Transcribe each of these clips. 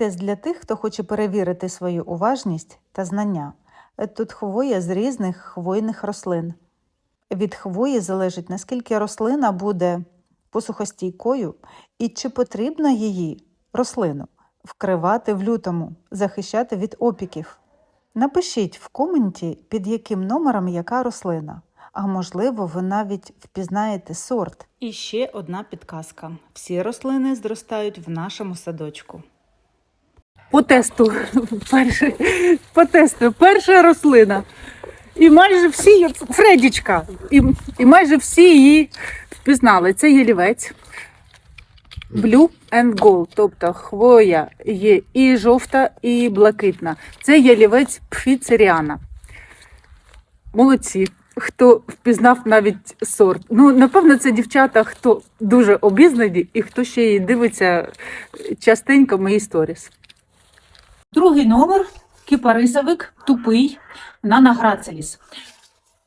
Тест для тих, хто хоче перевірити свою уважність та знання. Е, Тут хвоя з різних хвойних рослин. Від хвої залежить, наскільки рослина буде посухостійкою і чи потрібно її рослину вкривати в лютому, захищати від опіків. Напишіть в коменті, під яким номером яка рослина, а можливо, ви навіть впізнаєте сорт. І ще одна підказка: всі рослини зростають в нашому садочку. По тесту. Перше, по тесту. Перша рослина. І майже всі її- Фредічка. І, і майже всі її впізнали. Це ялівець. Blue and gold, тобто хвоя є і жовта, і блакитна. Це ялівець пфіцеріана. Молодці. Хто впізнав навіть сорт. Ну, напевно, це дівчата, хто дуже обізнані і хто ще й дивиться частенько мої сторіс. Другий номер кипарисовик тупий Нана Грацеліс.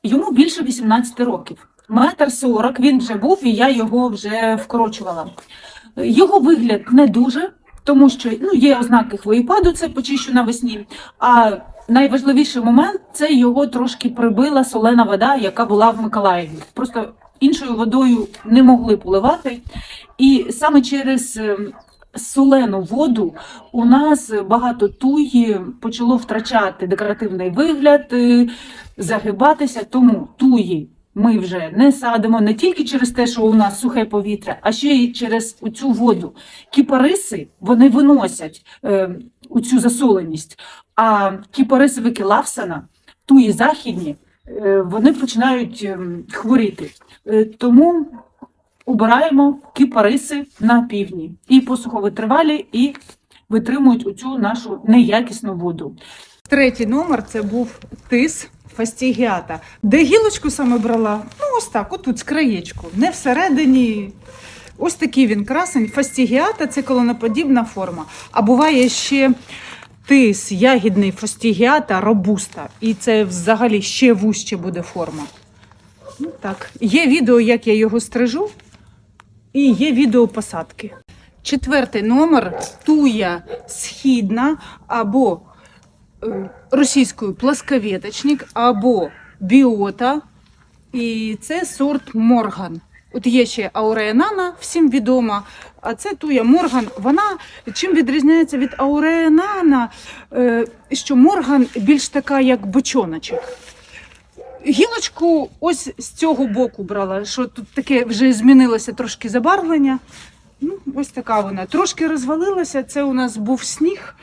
Йому більше 18 років. Метр сорок він вже був, і я його вже вкорочувала. Його вигляд не дуже, тому що ну, є ознаки хвоєпаду, це почищу навесні. А найважливіший момент це його трошки прибила солена вода, яка була в Миколаєві. Просто іншою водою не могли поливати. І саме через ем, солену воду у нас багато туї почало втрачати декоративний вигляд, е, загибатися. Тому туї ми вже не садимо не тільки через те, що у нас сухе повітря, а ще й через цю воду. Кіпариси вони виносять е, цю засоленість. А кіпарисовики Лавсана, туї західні, е, вони починають ем, хворіти. Тому обираємо кіпариси на півдні і посуховитривалі, і витримують оцю нашу неякісну воду. Третій номер це був тис фастігіата. Де гілочку саме брала? Ну, ось так, отут з краєчку. Не всередині. Ось такий він красень. Фастігіата це колоноподібна форма. А буває ще тис, ягідний фастігіата, робуста. І це взагалі ще вужче буде форма. Ну, так. Є відео, як я його стрижу, і є відео посадки. Четвертий номер туя східна або е, російською пласковеточник або біота. І це сорт Морган. От є ще Ауреанана, всім відома. А це туя Морган. Вона чим відрізняється від Ауреанана, е, що Морган більш така, як бочоночок. Гілочку ось з цього боку брала, що тут таке вже змінилося трошки забарвлення. Ну, ось така вона. Трошки розвалилася. Це у нас був сніг.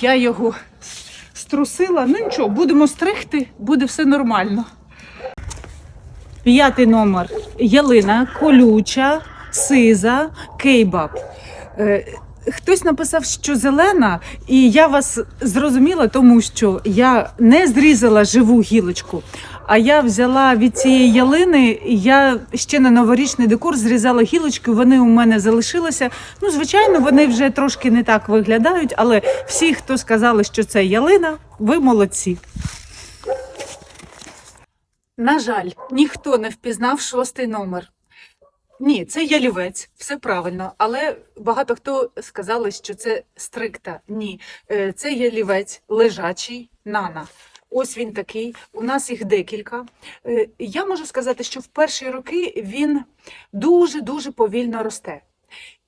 Я його струсила. Ну нічого, будемо стригти, буде все нормально. П'ятий номер. Ялина, колюча, сиза, кейбаб. Хтось написав, що зелена, і я вас зрозуміла, тому що я не зрізала живу гілочку, а я взяла від цієї ялини, я ще на новорічний декор зрізала гілочки, вони у мене залишилися. Ну, звичайно, вони вже трошки не так виглядають, але всі, хто сказали, що це ялина, ви молодці. На жаль, ніхто не впізнав шостий номер. Ні, це ялівець, все правильно. Але багато хто сказали, що це стрикта. Ні, Е, це ялівець лежачий нана. Ось він такий. У нас їх декілька. Е, Я можу сказати, що в перші роки він дуже дуже повільно росте.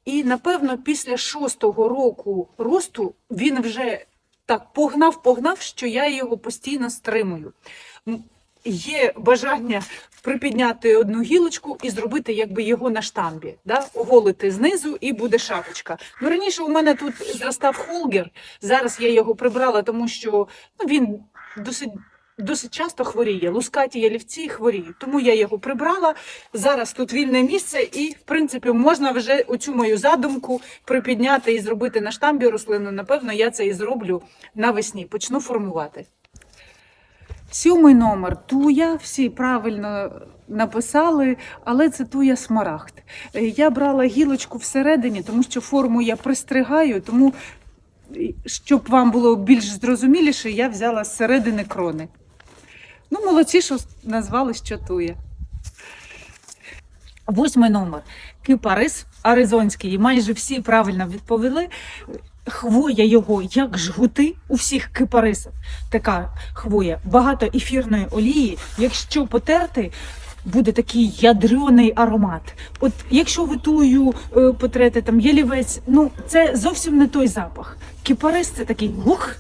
І напевно, після шостого року росту він вже так погнав, погнав, що я його постійно стримую. Є бажання припідняти одну гілочку і зробити якби його на штамбі, да? оголити знизу і буде шапочка. Ну раніше у мене тут зростав холгер. Зараз я його прибрала, тому що ну, він досить. Досить часто хворіє, лускаті ялівці хворіють, тому я його прибрала. Зараз тут вільне місце, і в принципі можна вже оцю мою задумку припідняти і зробити на штамбі рослину. Напевно, я це і зроблю навесні. Почну формувати. Сьомий номер туя. Всі правильно написали, але це туя смарагд. Е, Я брала гілочку всередині, тому що форму я пристригаю, тому щоб вам було більш зрозуміліше, я взяла з середини крони. Ну, молодці, що назвали що туя. Восьмий номер кипарис аризонський. Майже всі правильно відповіли. Хвоя його як жгути у всіх кипарисах. Така хвоя, багато ефірної олії. Якщо потерти, буде такий ядрений аромат. От якщо ви тую е, потрете там ялівець, ну це зовсім не той запах. Кипарис це такий гух.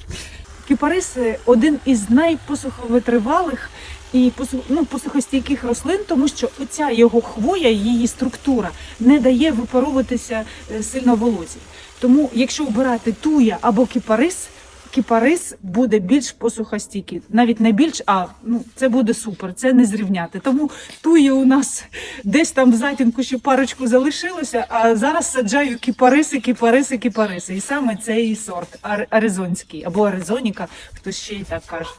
Кипарис е, один із найпосуховитривалих і ну, посухостійких рослин, тому що оця його хвоя, її структура не дає випаровуватися е, сильно волозі. Тому, якщо обирати туя або кипарис, кипарис буде більш посухостійкий. Навіть не більш, а ну це буде супер, це не зрівняти. Тому тує у нас десь там в затінку ще парочку залишилося, а зараз саджаю кіпариси, кіпариси, кіпариси. І саме цей сорт ар- аризонський або аризоніка, хто ще й так каже.